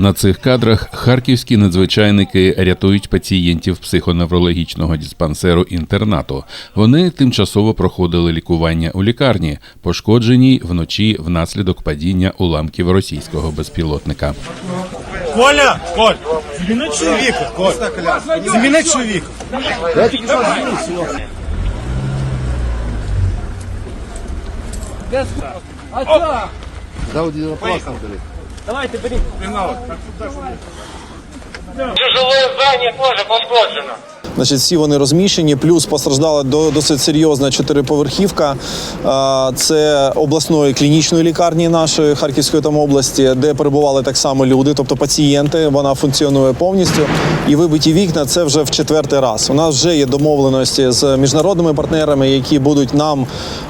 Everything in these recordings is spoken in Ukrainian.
На цих кадрах харківські надзвичайники рятують пацієнтів психоневрологічного диспансеру інтернату. Вони тимчасово проходили лікування у лікарні, пошкодженій вночі внаслідок падіння уламків російського безпілотника. Коля! Коль! Замени чоловіка! Коль! Замени чоловіка! Жилое здание тоже пошкоджено. Значить, всі вони розміщені, плюс постраждала до- досить серйозна чотириповерхівка. Це обласної клінічної лікарні нашої Харківської там області, де перебували так само люди, тобто пацієнти. Вона функціонує повністю. І вибиті вікна це вже в четвертий раз. У нас вже є домовленості з міжнародними партнерами, які будуть нам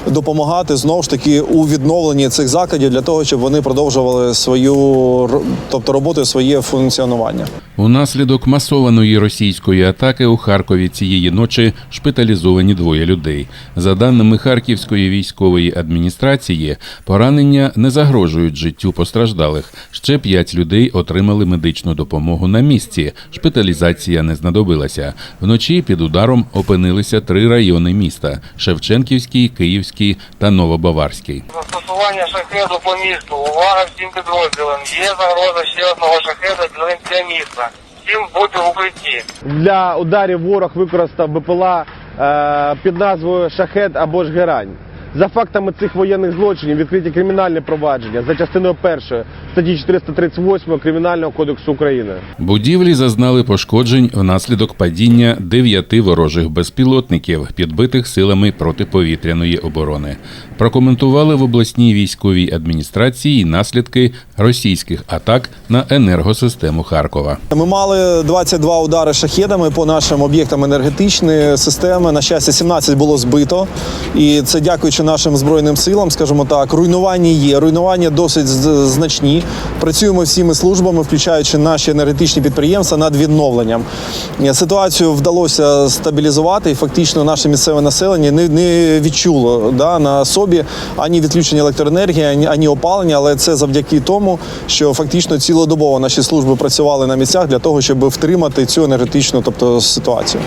допомагати знову ж таки у відновленні цих закладів для того, щоб вони продовжували свою тобто роботу, своє функціонування. Унаслідок масованої російської атаки у Харкові цієї ночі шпиталізовані двоє людей. За даними Харківської військової адміністрації, поранення не загрожують життю постраждалих. Ще п'ять людей отримали медичну допомогу на місці. Шпиталізація не знадобилася. Вночі під ударом опинилися три райони міста: Шевченківський, Київський та Новобаварський. Застосування шахеду по місту. Увага всім підрозділам. Є загроза ще одного шахеду для міста. Всім бути в укритті. Для ударів ворог використав БПЛА е, під назвою Шахет або ж Герань. За фактами цих воєнних злочинів відкриті кримінальне провадження за частиною першої статті 438 Кримінального кодексу України. Будівлі зазнали пошкоджень внаслідок падіння дев'яти ворожих безпілотників, підбитих силами протиповітряної оборони. Прокоментували в обласній військовій адміністрації наслідки російських атак на енергосистему Харкова. Ми мали 22 удари шахедами по нашим об'єктам енергетичної системи. На щастя, 17 було збито. І це дякуючи нашим збройним силам, скажімо так. Руйнування є. Руйнування досить значні. Працюємо всіми службами, включаючи наші енергетичні підприємства над відновленням. Ситуацію вдалося стабілізувати, і фактично наше місцеве населення не, не відчуло да, на собі ані відключення електроенергії, ані, ані опалення, але це завдяки тому, що фактично цілодобово наші служби працювали на місцях для того, щоб втримати цю енергетичну тобто, ситуацію.